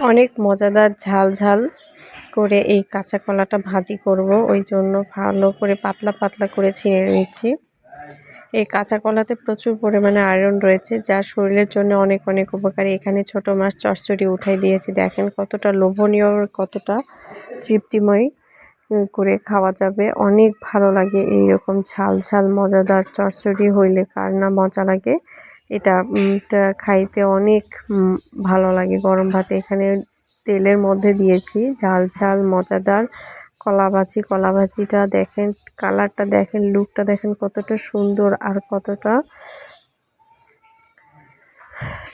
অনেক মজাদার ঝাল ঝাল করে এই কাঁচা কলাটা ভাজি করব। ওই জন্য ভালো করে পাতলা পাতলা করে ছিঁড়ে নিচ্ছি। এই কাঁচা কলাতে প্রচুর পরিমাণে আয়রন রয়েছে, যা শরীরের জন্য অনেক অনেক উপকারী। এখানে ছোট মাছ চচ্চড়ি উঠাই দিয়েছি। দেখেন কতটা লোভনীয়, কতটা তৃপ্তিময় করে খাওয়া যাবে। অনেক ভালো লাগে এই রকম ঝাল ঝাল, মজাদার চচ্চড়ি হইলে। কার না মজা লাগে? এটা খাইতে অনেক ভালো লাগে। গরম ভাতে এখানে তেলের মধ্যে দিয়েছি। ঝাল ঝাল, মজাদার। কলা ভাজি কলা ভাজিটা দেখেন, কালারটা দেখেন, লুকটা দেখেন কতটা সুন্দর আর কতটা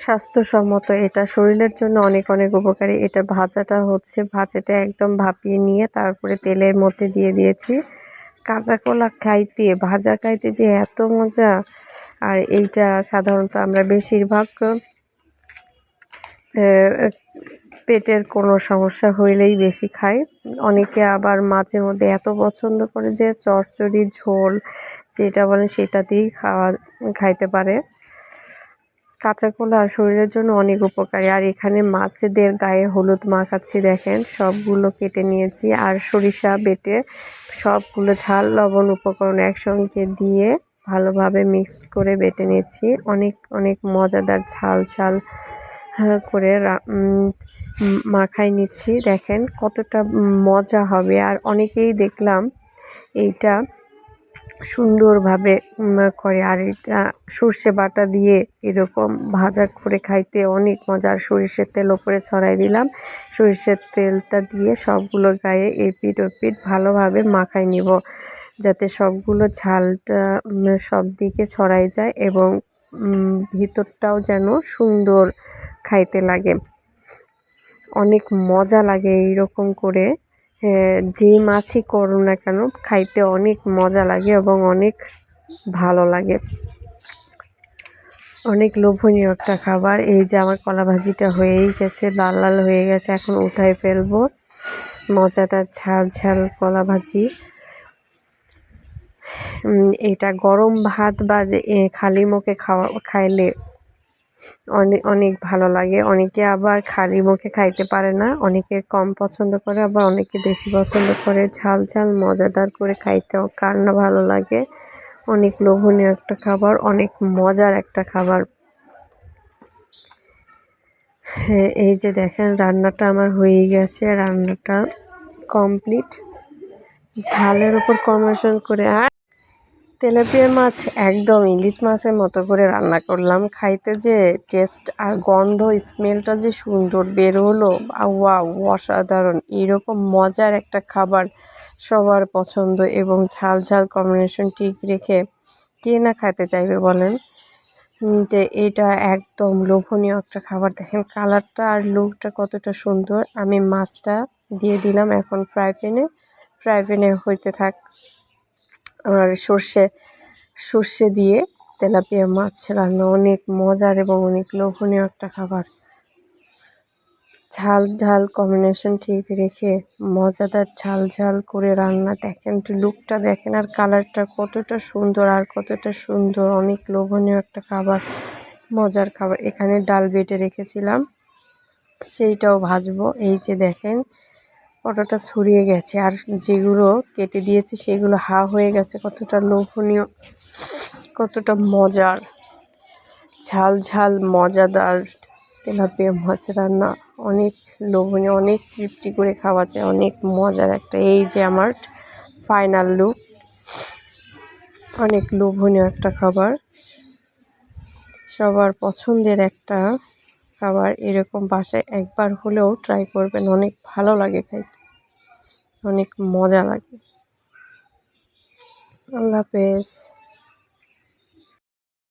স্বাস্থ্যসম্মত। এটা শরীরের জন্য অনেক অনেক উপকারী। এটা ভাজাটা হচ্ছে ভাজাটা একদম ভাপিয়ে নিয়ে তারপরে তেলের মধ্যে দিয়ে দিয়েছি। কাঁচা কলা খাইতে, ভাজা খাইতে যে এত মজা। আর এইটা সাধারণত আমরা বেশিরভাগ পেটের কোনো সমস্যা হইলেই বেশি খাই। অনেকে আবার মাঝে মধ্যে এত পছন্দ করে যে চচ্চড়ি ঝোল, যেটা বলে সেটা দিয়েই খাওয়া, খাইতে পারে। কাঁচা কলা শরীরের জন্য অনেক উপকারী। আর এখানে মাছেদের গায়ে হলুদ মাখাচ্ছি দেখেন। সবগুলো কেটে নিয়েছি আর সরিষা বেটে সবগুলো ঝাল লবণ উপকরণ একসঙ্গে দিয়ে ভালোভাবে মিক্সড করে বেটে নিয়েছি। অনেক অনেক মজাদার ঝাল ঝাল হ্যাঁ, করে মাখাই নিচ্ছি। দেখেন কতটা মজা হবে। আর অনেকেই দেখলাম এইটা সুন্দরভাবে করে। আর এটা সর্ষে বাটা দিয়ে এরকম ভাজা করে খাইতে অনেক মজা। আর সরিষের তেল ওপরে ছড়াই দিলাম। সরিষের তেলটা দিয়ে সবগুলো গায়ে এপিট ওপিট ভালোভাবে মাখাই নিব, যাতে সবগুলো ঝালটা সব দিকে ছড়াই যায় এবং ভিতরটাও যেন সুন্দর খাইতে লাগে। অনেক মজা লাগে এইরকম করে যে মাছই করো না কেন, খাইতে অনেক মজা লাগে এবং অনেক ভালো লাগে। অনেক লোভনীয় একটা খাবার। এই যে আমার কলা ভাজিটা হয়েই গেছে, লাল লাল হয়ে গেছে, এখন উঠাই ফেলব। মজাদার ঝাল ঝাল কলা ভাজি। এটা গরম ভাত বা খালি মুখে খাওয়া, খাইলে অনেক অনেক ভালো লাগে। অনেকে আবার খালি মুখে খাইতে পারে না, অনেকে কম পছন্দ করে, আবার অনেকে বেশি পছন্দ করে। ঝাল ঝাল, মজাদার করে খাইতেও কার না ভালো লাগে। অনেক লোভনীয় একটা খাবার, অনেক মজার একটা খাবার। হ্যাঁ এই যে দেখেন, রান্নাটা আমার হয়ে গেছে, রান্নাটা কমপ্লিট ঝালের ওপর কমিশন করে তেলাপিয়া মাছ একদম ইলিশ মাছের মতো করে রান্না করলাম। খাইতে যে টেস্ট আর গন্ধ স্মেলটা যে সুন্দর বের হলো ওয়া অসাধারণ। এরকম মজার একটা খাবার সবার পছন্দ এবং ঝাল ঝাল কম্বিনেশন ঠিক রেখে কে না খাইতে চাইবে বলেন? এটা একদম লোভনীয় একটা খাবার। দেখেন কালারটা আর লুকটা কতটা সুন্দর। আমি মাছটা দিয়ে দিলাম এখন ফ্রাই প্যানে ফ্রাই প্যানে হইতে থাক আর সর্ষে সর্ষে দিয়ে তেলাপিয়া মাছ রান্না। অনেক মজার এবং অনেক লোভনীয় একটা খাবার। ঝাল ঝাল কম্বিনেশন ঠিক রেখে মজাদার ঝাল ঝাল করে রান্না। দেখেন লুকটা দেখেন আর কালারটা কতটা সুন্দর আর কতটা সুন্দর। অনেক লোভনীয় একটা খাবার, মজার খাবার। এখানে ডাল বেটে রেখেছিলাম, সেইটাও ভাজবো। এই যে দেখেন কতটা ছড়িয়ে গেছে আর যেগুলো কেটে দিয়েছে সেগুলো হা হয়ে গেছে। কতটা লোভনীয়, কতটা মজার, ঝাল ঝাল, মজাদার। তেলাপিয়া মাছ রান্না অনেক লোভনীয়, অনেক তৃপ্তি করে খাওয়া যায়, অনেক মজার একটা। এই যে আমার ফাইনাল লুক অনেক লোভনীয় একটা খাবার। সবার পছন্দের একটা খাবার এরকম বাসায় একবার হলেও ট্রাই করবেন, অনেক ভালো লাগে খাইতে। অনেক মজা লাগে। আল্লাহ হাফেজ।